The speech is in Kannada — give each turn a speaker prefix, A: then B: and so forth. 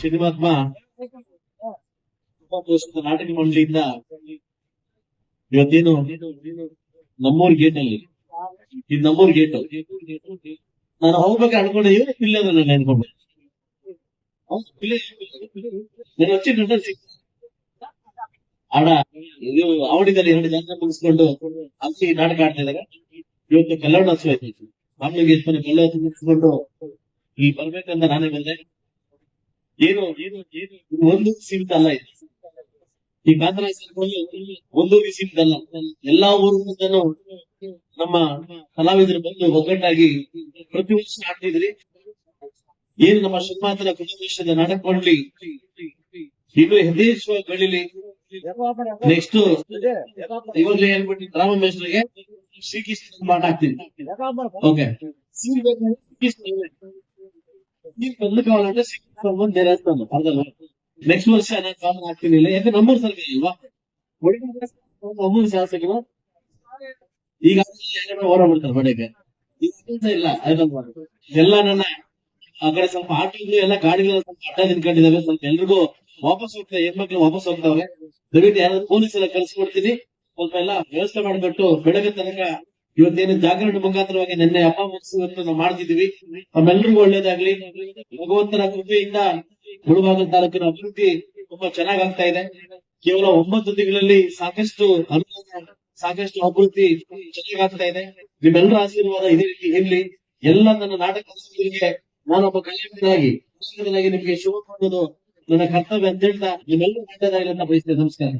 A: ಸಿನಿಮಾತ್ಮ ಪೋಷಕ ನಾಟಕ ಮಂಡಳಿಯಿಂದ ಇವತ್ತೇನು ನಮ್ಮೂರ್ ಗೇಟ್ ಅಲ್ಲಿ ಇದು ನಮ್ಮೂರ್ ಗೇಟ್ ನಾನು ಹೋಗ್ಬೇಕು ಅನ್ಕೊಂಡೆ ಇವ್ರು ಇಲ್ಲೇ ನಾನು ಅನ್ಕೊಂಡೆ ಅವ್ನು ಇಲ್ಲೇ ನಾನು వచ్చి ರಿಟರ್ನ್ ಸಿಕ್ ಆಡ ಇದು ಅವಡಿದಲ್ಲಿ ಎರಡು ಜನ ಮುಗಿಸ್ಕೊಂಡು ಅಲ್ಲಿ ನಾಟಕ ಆಡ್ತಾ ಇದ್ದಾರೆ ಇವತ್ತು ಕಲ್ಯಾಣೋತ್ಸವ ಆಯ್ತು ಮಾಮೂಲಿ ಗೇಟ್ ಮನೆ ಕಲ್ಯಾಣ ಮುಗಿಸ್ಕೊಂಡು ಈ ಬರ್ಬೇಕಂತ ನಾನೇ ಬಂದೆ ಏನು ಏನು ಏನು ಒಂದು ಸೀಮಿತ ಅಲ್ಲ ಇದು. ಈ ಕಾಂತರಾಯ ಸರ್ಕಲ್ಲಿ ಒಂದು ಸೀಮಿತ ಅಲ್ಲ. ಎಲ್ಲಾ ಊರಿನಿಂದನೂ ನಮ್ಮ ಕಲಾವಿದರು ಬಂದು ಒಗ್ಗಟ್ಟಾಗಿ ಪ್ರತಿ ವರ್ಷ ಆಡ್ತಿದ್ರಿ ಏನು ನಮ್ಮ ಶಿವಮಾತನ ಕುಟುಂಬದ ನಾಟಕ ಮಂಡಳಿ ಇನ್ನು ಹೆದೇಶ್ವ ಬೆಳಿಲಿ ನೆಕ್ಸ್ಟ್ ಇವಾಗಲೇ ಹೇಳ್ಬಿಟ್ಟು ರಾಮ ಮೇಸ್ಟ್ರಿಗೆ ಶ್ರೀಕೃಷ್ಣ ಮಾಡ ಹಾಕ್ತೀನಿ. ಓಕೆ ಶ್ರೀಕೃಷ್ಣ ಕಲ್ಲು ಕಾವಾలంటే ಶ್ರೀಕೃಷ್ಣ ದೇವಸ್ಥಾನ ಅರ್ಧಲ್ಲ ನೆಕ್ಸ್ಟ್ ವರ್ಷ ನಾನು ಕಾಮನ್ ಇಲ್ಲ ಯಾಕಂದ್ರೆ ನಮ್ಮೂರ್ ಸರ್ವೆ ಇಲ್ವಾ ನಮ್ಮೂರ್ ಶಾಸಕರು ಈಗ ಹೋರ ಮಾಡ್ತಾರೆ ಕೆಲ್ಸ ಇಲ್ಲ ಎಲ್ಲ ನನ್ನ ಆ ಕಡೆ ಸ್ವಲ್ಪ ಆಟೋಗಳು ಎಲ್ಲ ಗಾಡಿಗಳು ಸ್ವಲ್ಪ ಅಡ್ಡ ನಿಂತ್ಕೊಂಡಿದಾವೆ ಸ್ವಲ್ಪ ಎಲ್ರಿಗೂ ವಾಪಸ್ ಹೋಗ್ತವೆ ಹೆಣ್ಮಕ್ಳು ವಾಪಸ್ ಹೋಗ್ತಾವೆ. ದಯವಿಟ್ಟು ಯಾರಾದ್ರೂ ಪೊಲೀಸ್ ಎಲ್ಲ ಕಳ್ಸಿಕೊಡ್ತೀನಿ ಸ್ವಲ್ಪ ಎಲ್ಲ ವ್ಯವಸ್ಥೆ ಮಾಡಿಬಿಟ್ಟು ಬೆಳಗ್ಗೆ ತನಕ ಇವತ್ತೇನು ಜಾಗರಣ ಮುಖಾಂತರವಾಗಿ ನಿನ್ನೆ ಹಬ್ಬ ಮುಗಿಸುವಂತ ನಾವು ಮಾಡ್ತಿದೀವಿ ನಮ್ಮೆಲ್ಲರಿಗೂ ಒಳ್ಳೇದಾಗ್ಲಿ. ಭಗವಂತನ ಕೃಪೆಯಿಂದ ಮುಳುಭಾಗ ತಾಲೂಕಿನ ಅಭಿವೃದ್ಧಿ ತುಂಬಾ ಚೆನ್ನಾಗ್ ಆಗ್ತಾ ಇದೆ. ಕೇವಲ ಒಂಬತ್ತು ತಿಂಗಳಲ್ಲಿ ಸಾಕಷ್ಟು ಅನುದಾನ, ಸಾಕಷ್ಟು ಅಭಿವೃದ್ಧಿ ಚೆನ್ನಾಗ್ ಆಗ್ತಾ ಇದೆ. ನಿಮ್ಮೆಲ್ಲರ ಆಶೀರ್ವಾದ ಇದೇ ರೀತಿ ಇರ್ಲಿ. ಎಲ್ಲ ನನ್ನ ನಾಟಕ ನಾನೊಬ್ಬ ಕಲಾವಿದನಾಗಿ ನಿಮ್ಗೆ ಶುಭ ಮಾಡೋದು ನನ್ನ ಕರ್ತವ್ಯ ಅಂತ ಹೇಳ್ತಾ ನಿಮ್ಮೆಲ್ಲರೂ ಬಯಸ್ತೇನೆ ನಮಸ್ಕಾರ.